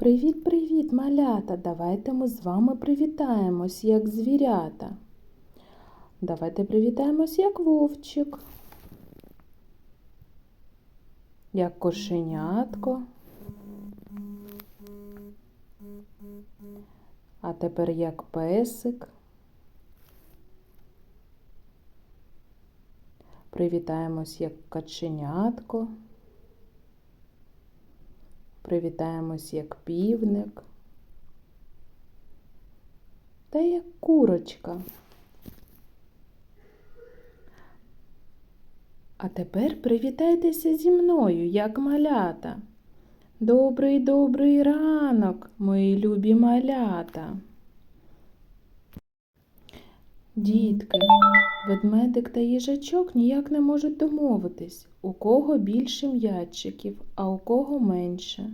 Привіт-привіт, малята! Давайте ми з вами привітаємось, як звірята. Давайте привітаємось, як вовчик, як кошенятко. А тепер як песик. Привітаємось як каченятко. Привітаємось як півник та як курочка. А тепер привітайтеся зі мною, як малята. Добрий добрий ранок, мої любі малята. Дітки, ведмедик та їжачок ніяк не можуть домовитись, у кого більше м'ячиків, а у кого менше,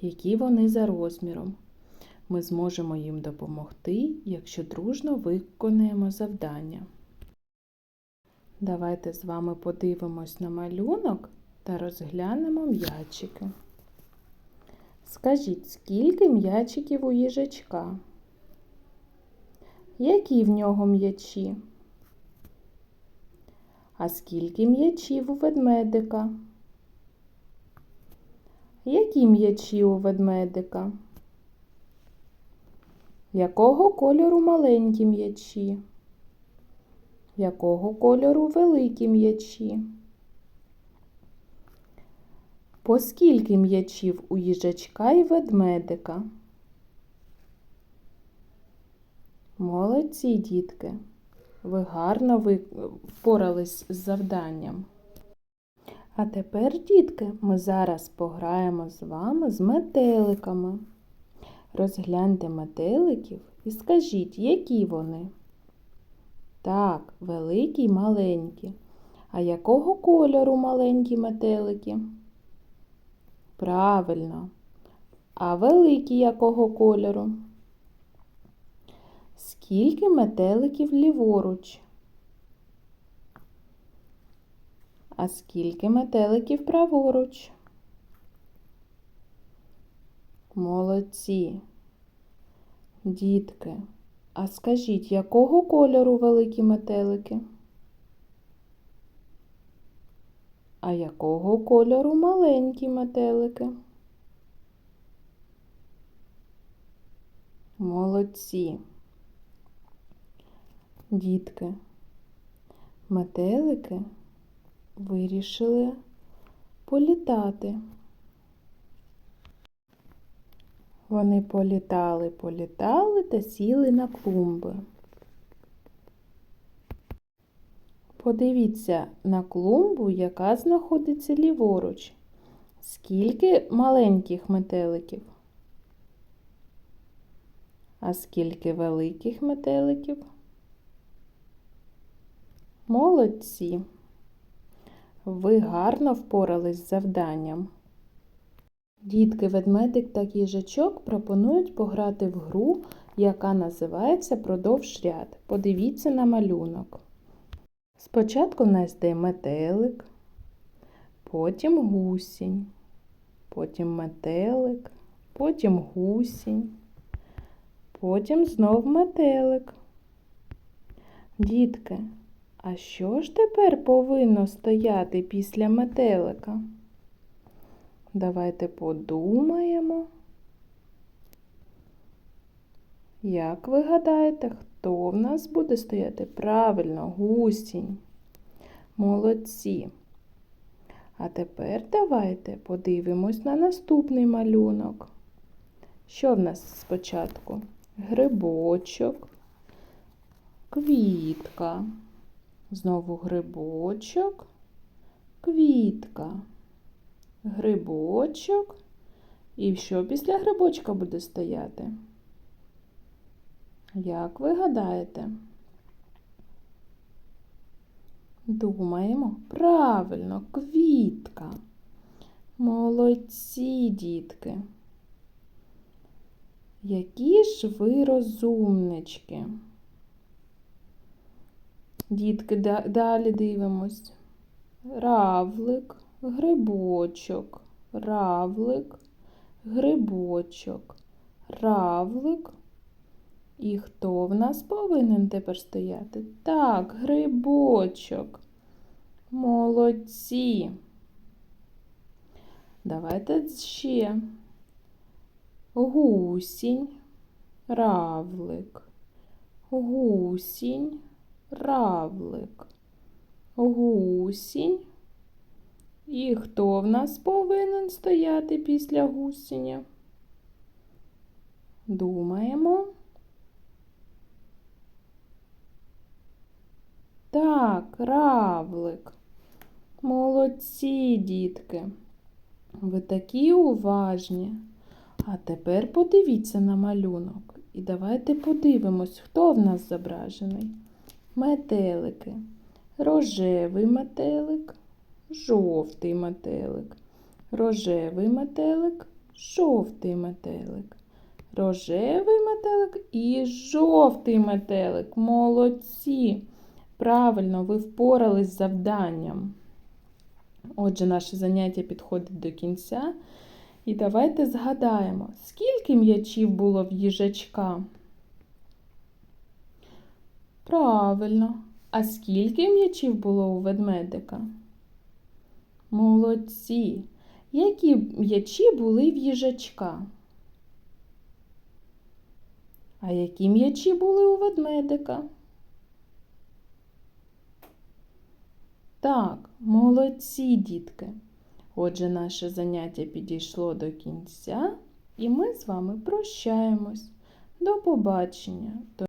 які вони за розміром. Ми зможемо їм допомогти, якщо дружно виконаємо завдання. Давайте з вами подивимось на малюнок та розглянемо м'ячики. Скажіть, скільки м'ячиків у їжачка? Які в нього м'ячі? А скільки м'ячів у ведмедика? Які м'ячі у ведмедика? Якого кольору маленькі м'ячі? Якого кольору великі м'ячі? По скільки м'ячів у їжачка і ведмедика? Молодці, дітки! Ви гарно впорались з завданням. А тепер, дітки, ми зараз пограємо з вами з метеликами. Розгляньте метеликів і скажіть, які вони? Так, великі й маленькі. А якого кольору маленькі метелики? Правильно. А великі якого кольору? Скільки метеликів ліворуч? А скільки метеликів праворуч? Молодці. Дітки, а скажіть, якого кольору великі метелики? А якого кольору маленькі метелики? Молодці. Дітки, метелики вирішили політати. Вони політали, політали та сіли на клумби. Подивіться на клумбу, яка знаходиться ліворуч. Скільки маленьких метеликів? А скільки великих метеликів? Молодці! Ви гарно впорались з завданням. Дітки, ведмедик та їжачок пропонують пограти в гру, яка називається Продовж ряд. Подивіться на малюнок. Спочатку в нас йде метелик, потім гусінь, потім метелик, потім гусінь, потім знов метелик. Дітки, а що ж тепер повинно стояти після метелика? Давайте подумаємо. Як ви гадаєте, хто в нас буде стояти? Правильно, гусінь. Молодці. А тепер давайте подивимось на наступний малюнок. Що в нас спочатку? Грибочок, квітка. Знову грибочок, квітка, грибочок. І що після грибочка буде стояти? Як ви гадаєте? Думаємо, правильно, квітка. Молодці, дітки. Які ж ви розумнички? Дітки, далі дивимось. Равлик, грибочок, равлик, грибочок, равлик. І хто в нас повинен тепер стояти? Так, грибочок. Молодці. Давайте ще. Гусінь, равлик. Гусінь, равлик. Гусінь. І хто в нас повинен стояти після гусеня? Думаємо. Так, равлик. Молодці, дітки. Ви такі уважні. А тепер подивіться на малюнок. І давайте подивимось, хто в нас зображений. Метелики. Рожевий метелик, жовтий метелик. Рожевий метелик, жовтий метелик. Рожевий метелик і жовтий метелик. Молодці! Правильно, ви впорались з завданням. Отже, наше заняття підходить до кінця. І давайте згадаємо, скільки м'ячів було в їжачка? Правильно. А скільки м'ячів було у ведмедика? Молодці. Які м'ячі були в їжачка? А які м'ячі були у ведмедика? Так, молодці, дітки. Отже, наше заняття підійшло до кінця, і ми з вами прощаємось. До побачення!